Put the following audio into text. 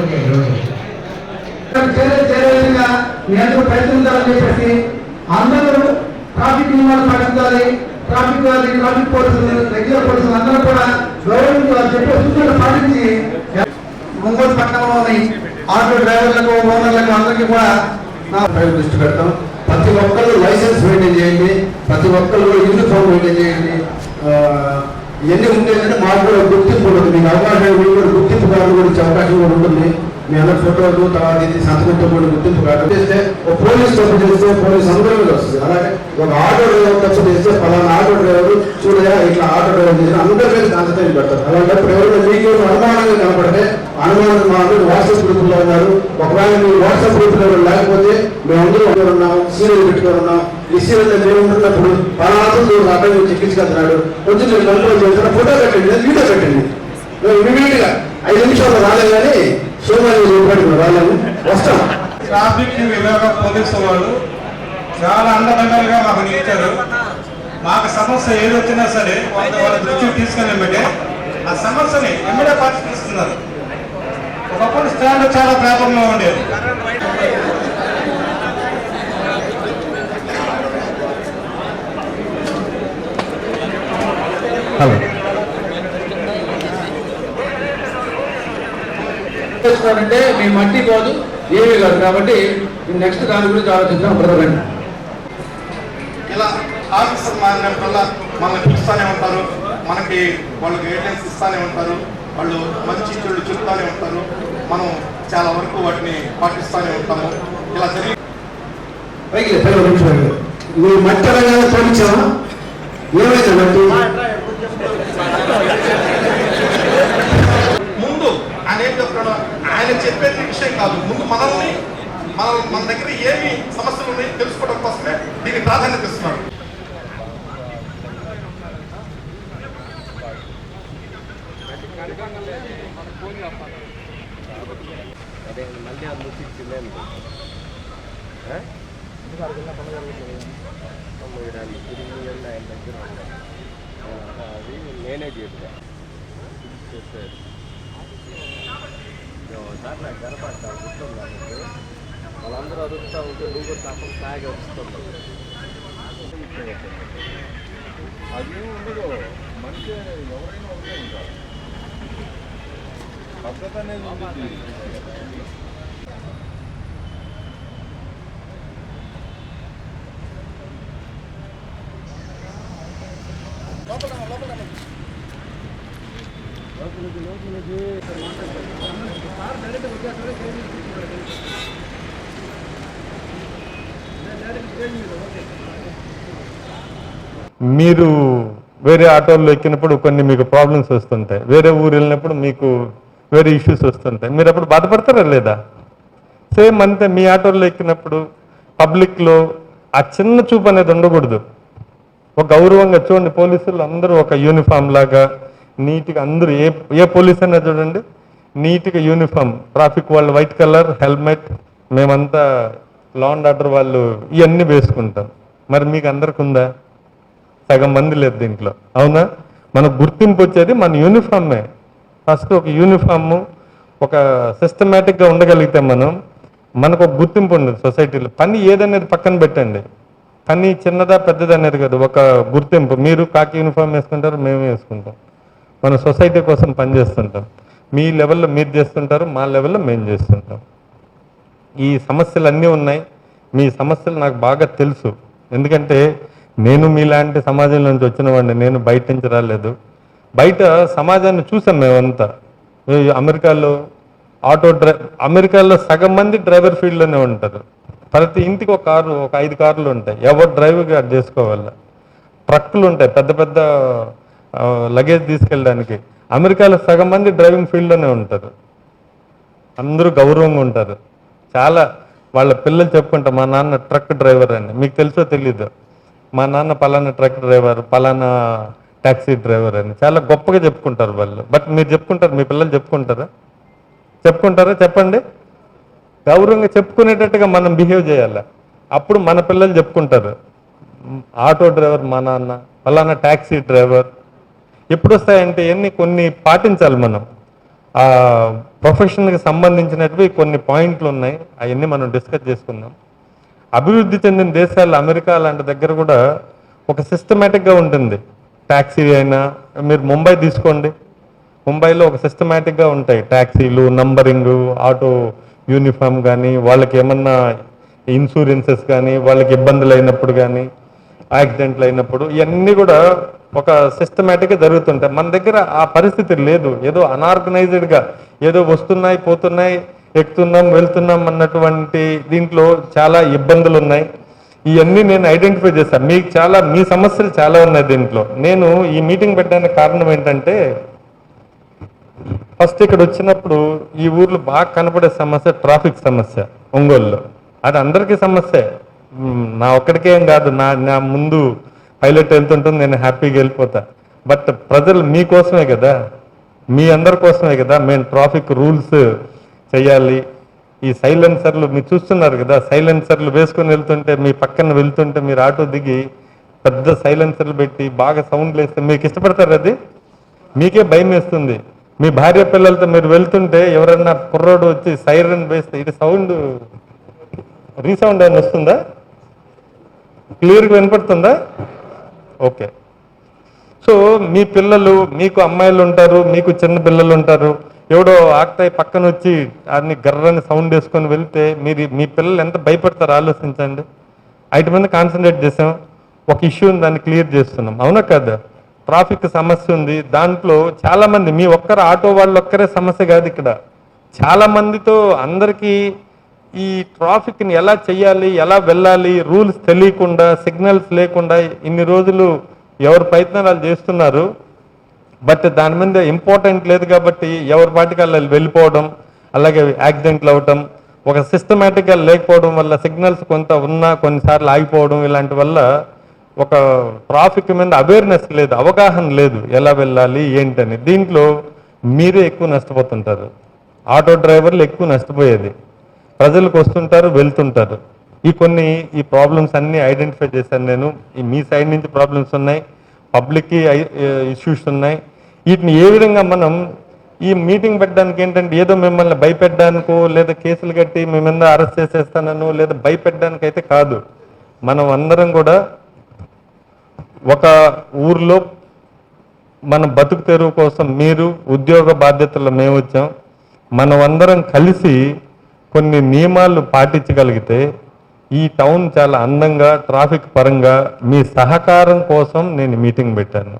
Okay ఈరోజు చేరే చేరే ప్రయత్నించాలని చెప్పేసి అందరూ ట్రాఫిక్ నియమాలు పాటించాలి. ట్రాఫిక్ వాళ్ళని ట్రాఫిక్ పోలీసులు రెగ్యులర్ పోలీసులు అందరూ కూడా గౌరవించి వాళ్ళు చెప్పే సూచనలు పాటించి ఒంగోలు పట్టణంలోని ఆటో డ్రైవర్లకు ఓనర్లకు అందరికీ కూడా నా దృష్టి పెడతాం. ప్రతి ఒక్కరు లైసెన్స్ మెయింటైన్ చేయండి. ప్రతి ఒక్కరు యూనిఫామ్ మెయింటైన్ చేయండి. ఇవన్నీ ఉంటేనే మాకు మీ అందరి ఫోటోలు తర్వాత ఇది సంతకంతో కూడిన గుర్తింపు కార్డు చేస్తే ఒక పోలీస్ తప్పు చేస్తే పోలీస్ అందరూ వస్తుంది. అలాగే ఒక ఆటో డ్రైవర్ తప్పు చేస్తే పలానా ఆటో డ్రైవర్ చూడగా ఇట్లా ఆటో డ్రైవర్ చేసిన అందరి మీద దాంతో పెడతారు అలాంటప్పుడు ఎవరైనా మీకు అనుమానంగా కనపడితే అనుమానం మాత్రం అందరూ వాట్సాప్ గ్రూపుల్లో ఉన్నారు. ఒకవేళ మీరు వాట్సాప్ గ్రూపులో లేకపోతే మేమందరూ ఒకరు ఉన్నాం సీరియల్ పెట్టుకొని ఉన్నాం. ఈ సీరియల్ మేము ఉంటున్నప్పుడు పలానా చూడు అబ్బాయి నుంచి కొంచెం కంట్రోల్ చేస్తున్నా ఫోటో పెట్టండి వీడియో పెట్టండి. ఇమీడియట్గా ఐదు నిమిషాలు రాలేదు కానీ రూపాయలు రాలేము వస్తాం. ట్రాఫిక్ విభాగ పోలీసు వాళ్ళు. చాలా అండదండలుగా మాకు నిలిచారు మాకు సమస్య ఏది వచ్చినా సరే వాళ్ళ దృష్టికి తీసుకెళ్ళమంటే ఆ సమస్యని ఎమ్మడే పరిష్కరిస్తున్నారు ఒకప్పుడు స్టాండ్ చాలా ప్రాబ్లంగా ఉండేది. హలో. చేస్తున్నారంటే మీ మట్టి పోదు ఏమీ కాదు. కాబట్టి నెక్స్ట్ దాని గురించి ఆలోచిద్దాం బ్రదర్ ఇలా ఆఫీసర్ మారినప్పుడల్లా మనల్ని పిలుస్తూనే ఉంటారు మనకి వాళ్ళు గైడెన్స్ ఇస్తూనే ఉంటారు వాళ్ళు మంచి చెడు చెప్తానే ఉంటారు మనం చాలా వరకు వాటిని పాటిస్తూనే ఉంటాము. ఇలా జరిగి పైకి మట్టి తోడించావా ఏమైంది మట్టి? మన మన దగ్గర ఏమి సమస్యలు ఉన్నాయి తెలుసుకోవడం కోసమే దీనికి ప్రాధాన్యత ఇస్తున్నాడు నేనే చేస్తా చెప్పారు సార్ నాకు కనపడతా గుర్తుందా వాళ్ళందరూ అరుస్తూ ఉంటే నువ్వు కూడా తప్పని సాగి వస్తున్నావు అది ఉండదు మనిషి ఎవరైనా ఒకటే ఉంటారు. పద్ధతి అనేది ఉంటుంది మీరు వేరే ఆటోల్లో ఎక్కినప్పుడు కొన్ని మీకు ప్రాబ్లమ్స్ వస్తుంటాయి. వేరే ఊరు వెళ్ళినప్పుడు మీకు వేరే ఇష్యూస్ వస్తుంటాయి. మీరు అప్పుడు బాధపడతారా లేదా? సేమ్ అంతే మీ ఆటోల్లో ఎక్కినప్పుడు పబ్లిక్లో ఆ చిన్న చూపు అనేది ఉండకూడదు. ఒక గౌరవంగా చూడండి పోలీసులు అందరూ ఒక యూనిఫామ్ లాగా నీట్గా అందరూ ఏ ఏ పోలీస్ అయినా చూడండి నీట్గా యూనిఫామ్ ట్రాఫిక్ వాళ్ళు వైట్ కలర్ హెల్మెట్ మేమంతా లా అండ్ ఆర్డర్ వాళ్ళు ఇవన్నీ వేసుకుంటాం మరి మీకు అందరికి ఉందా సగం మంది లేదు దీంట్లో. అవునా? మన గుర్తింపు వచ్చేది మన యూనిఫామే ఫస్ట్ ఒక యూనిఫాము ఒక సిస్టమేటిక్గా ఉండగలిగితే మనం మనకు ఒక గుర్తింపు ఉండదు సొసైటీలో. పని ఏదనేది పక్కన పెట్టండి. పని చిన్నదా పెద్దదా అనేది కాదు. ఒక గుర్తింపు. మీరు కాకి యూనిఫామ్ వేసుకుంటారు మేము వేసుకుంటాం. మన సొసైటీ కోసం పనిచేస్తుంటాం మీ లెవెల్లో మీరు చేస్తుంటారు మా లెవెల్లో మేము చేస్తుంటాం. ఈ సమస్యలు అన్నీ ఉన్నాయి. మీ సమస్యలు నాకు బాగా తెలుసు. ఎందుకంటే నేను మీలాంటి సమాజం నుంచి వచ్చిన వాడిని నేను బయట నుంచి రాలేదు. బయట సమాజాన్ని చూసాం మేమంతా. అమెరికాలో ఆటో డ్రై అమెరికాలో సగం మంది డ్రైవర్ ఫీల్డ్లోనే ఉంటారు. ప్రతి ఇంటికి ఒక కారు ఒక ఐదు కార్లు ఉంటాయి. ఎవరు డ్రైవర్గా అది చేసుకోవాలి? ట్రక్కులు ఉంటాయి. పెద్ద పెద్ద లగేజ్ తీసుకెళ్ళడానికి. అమెరికాలో సగం మంది డ్రైవింగ్ ఫీల్డ్లోనే ఉంటారు. అందరూ గౌరవంగా ఉంటారు. చాలా వాళ్ళ పిల్లలు చెప్పుకుంటారు మా నాన్న ట్రక్ డ్రైవర్ అని మీకు తెలుసో తెలీదు మా నాన్న పలానా ట్రక్ డ్రైవర్ పలానా ట్యాక్సీ డ్రైవర్ అని చాలా గొప్పగా చెప్పుకుంటారు వాళ్ళు. బట్ మీరు చెప్పుకుంటారు మీ పిల్లలు చెప్పుకుంటారా? చెప్పుకుంటారా? చెప్పండి. గౌరవంగా చెప్పుకునేటట్టుగా మనం బిహేవ్ చేయాలి? అప్పుడు మన పిల్లలు చెప్పుకుంటారు ఆటో డ్రైవర్ మా నాన్న పలానా ట్యాక్సీ డ్రైవర్. ఎప్పుడు వస్తాయంటే ఇవన్నీ కొన్ని పాటించాలి మనం. ఆ ప్రొఫెషన్కి సంబంధించినవి కొన్ని పాయింట్లు ఉన్నాయి. అవన్నీ మనం డిస్కస్ చేసుకుందాం. అభివృద్ధి చెందిన దేశాలు అమెరికా లాంటి దగ్గర కూడా ఒక సిస్టమేటిక్గా ఉంటుంది. ట్యాక్సీ అయినా మీరు ముంబై తీసుకోండి. ముంబైలో ఒక సిస్టమేటిక్గా ఉంటాయి. ట్యాక్సీలు నంబరింగ్ ఆటో యూనిఫామ్ కానీ వాళ్ళకి ఏమన్నా ఇన్సూరెన్సెస్ కానీ వాళ్ళకి ఇబ్బందులు అయినప్పుడు కానీ యాక్సిడెంట్లు అయినప్పుడు ఇవన్నీ కూడా ఒక సిస్టమేటిక్గా జరుగుతుంటాయి మన దగ్గర ఆ పరిస్థితి లేదు. ఏదో అనార్గనైజ్డ్గా ఏదో వస్తున్నాయి పోతున్నాయి ఎక్కుతున్నాం వెళ్తున్నాం అన్నటువంటి దీంట్లో చాలా ఇబ్బందులు ఉన్నాయి. ఇవన్నీ నేను ఐడెంటిఫై చేశాను మీకు చాలా మీ సమస్యలు చాలా ఉన్నాయి దీంట్లో. నేను ఈ మీటింగ్ పెట్టడానికి కారణం ఏంటంటే ఫస్ట్ ఇక్కడ వచ్చినప్పుడు ఈ ఊర్లో బాగా కనపడే సమస్య ట్రాఫిక్ సమస్య ఒంగోలులో. అది అందరికీ సమస్య. నా ఒక్కడికేం కాదు. నా నా ముందు పైలట్ వెళ్తుంటుంది నేను హ్యాపీగా వెళ్ళిపోతా. బట్ ప్రజలు మీకోసమే కదా. మీ అందరి కోసమే కదా. మేము ట్రాఫిక్ రూల్స్ చేయాలి ఈ సైలెన్సర్లు మీరు చూస్తున్నారు కదా. సైలెన్సర్లు వేసుకొని వెళ్తుంటే మీ పక్కన వెళ్తుంటే మీరు ఆటో దిగి పెద్ద సైలెన్సర్లు పెట్టి బాగా సౌండ్ వేస్తే మీకు ఇష్టపడతారు అది? మీకే భయం వేస్తుంది. మీ భార్య పిల్లలతో మీరు వెళ్తుంటే ఎవరన్నా కుర్రోడు వచ్చి సైరన్ వేస్తే ఇది సౌండ్ రీసౌండ్ అని వస్తుందా? క్లియర్గా వినపడుతుందా? ఓకే. సో మీ పిల్లలు మీకు అమ్మాయిలు ఉంటారు మీకు చిన్న పిల్లలు ఉంటారు ఎవడో ఆక్తాయి పక్కన వచ్చి అన్ని గర్రని సౌండ్ వేసుకొని వెళ్తే మీరు మీ పిల్లలు ఎంత భయపడతారో ఆలోచించండి. ఐదు మీద కాన్సన్ట్రేట్ చేసాం. ఒక ఇష్యూని దాన్ని క్లియర్ చేస్తున్నాం. అవునా కదా? ట్రాఫిక్ సమస్య ఉంది. దాంట్లో చాలామంది మీ ఒక్కరు ఆటో వాళ్ళు ఒక్కరే సమస్య కాదు ఇక్కడ. చాలామందితో అందరికీ ఈ ట్రాఫిక్ని ఎలా చేయాలి ఎలా వెళ్ళాలి రూల్స్ తెలియకుండా సిగ్నల్స్ లేకుండా ఇన్ని రోజులు ఎవరు ప్రయత్నాలు చేస్తున్నారు. బట్ దాని మీద ఇంపార్టెంట్ లేదు కాబట్టి ఎవరి పాటికి వాళ్ళు వెళ్ళిపోవడం అలాగే యాక్సిడెంట్లు అవ్వటం ఒక సిస్టమేటిక్గా లేకపోవడం వల్ల సిగ్నల్స్ కొంత ఉన్నా కొన్నిసార్లు ఆగిపోవడం ఇలాంటి వల్ల ఒక ట్రాఫిక్ మీద అవేర్నెస్ లేదు అవగాహన లేదు ఎలా వెళ్ళాలి ఏంటని. దీంట్లో మీరే ఎక్కువ నష్టపోతుంటారు. ఆటో డ్రైవర్లు ఎక్కువ నష్టపోయేది. ప్రజలకు వస్తుంటారు వెళ్తుంటారు. ఈ కొన్ని ఈ ప్రాబ్లమ్స్ అన్ని ఐడెంటిఫై చేశాను నేను. ఈ మీ సైడ్ నుంచి ప్రాబ్లమ్స్ ఉన్నాయి పబ్లిక్కి ఇష్యూస్ ఉన్నాయి. వీటిని ఏ విధంగా మనం ఈ మీటింగ్ పెట్టడానికి ఏంటంటే ఏదో మిమ్మల్ని భయపెట్టడానికో లేదా కేసులు కట్టి మీ మీద అరెస్ట్ చేసేస్తానను లేదా భయపెట్టడానికి అయితే కాదు. మనం అందరం కూడా ఒక ఊర్లో మన బతుకు తెరువు కోసం మీరు ఉద్యోగ బాధ్యతలు మేము వచ్చాం మనం అందరం కలిసి కొన్ని నియమాలు పాటించగలిగితే ఈ టౌన్ చాలా అందంగా ట్రాఫిక్ పరంగా మీ సహకారం కోసం నేను మీటింగ్ పెట్టాను.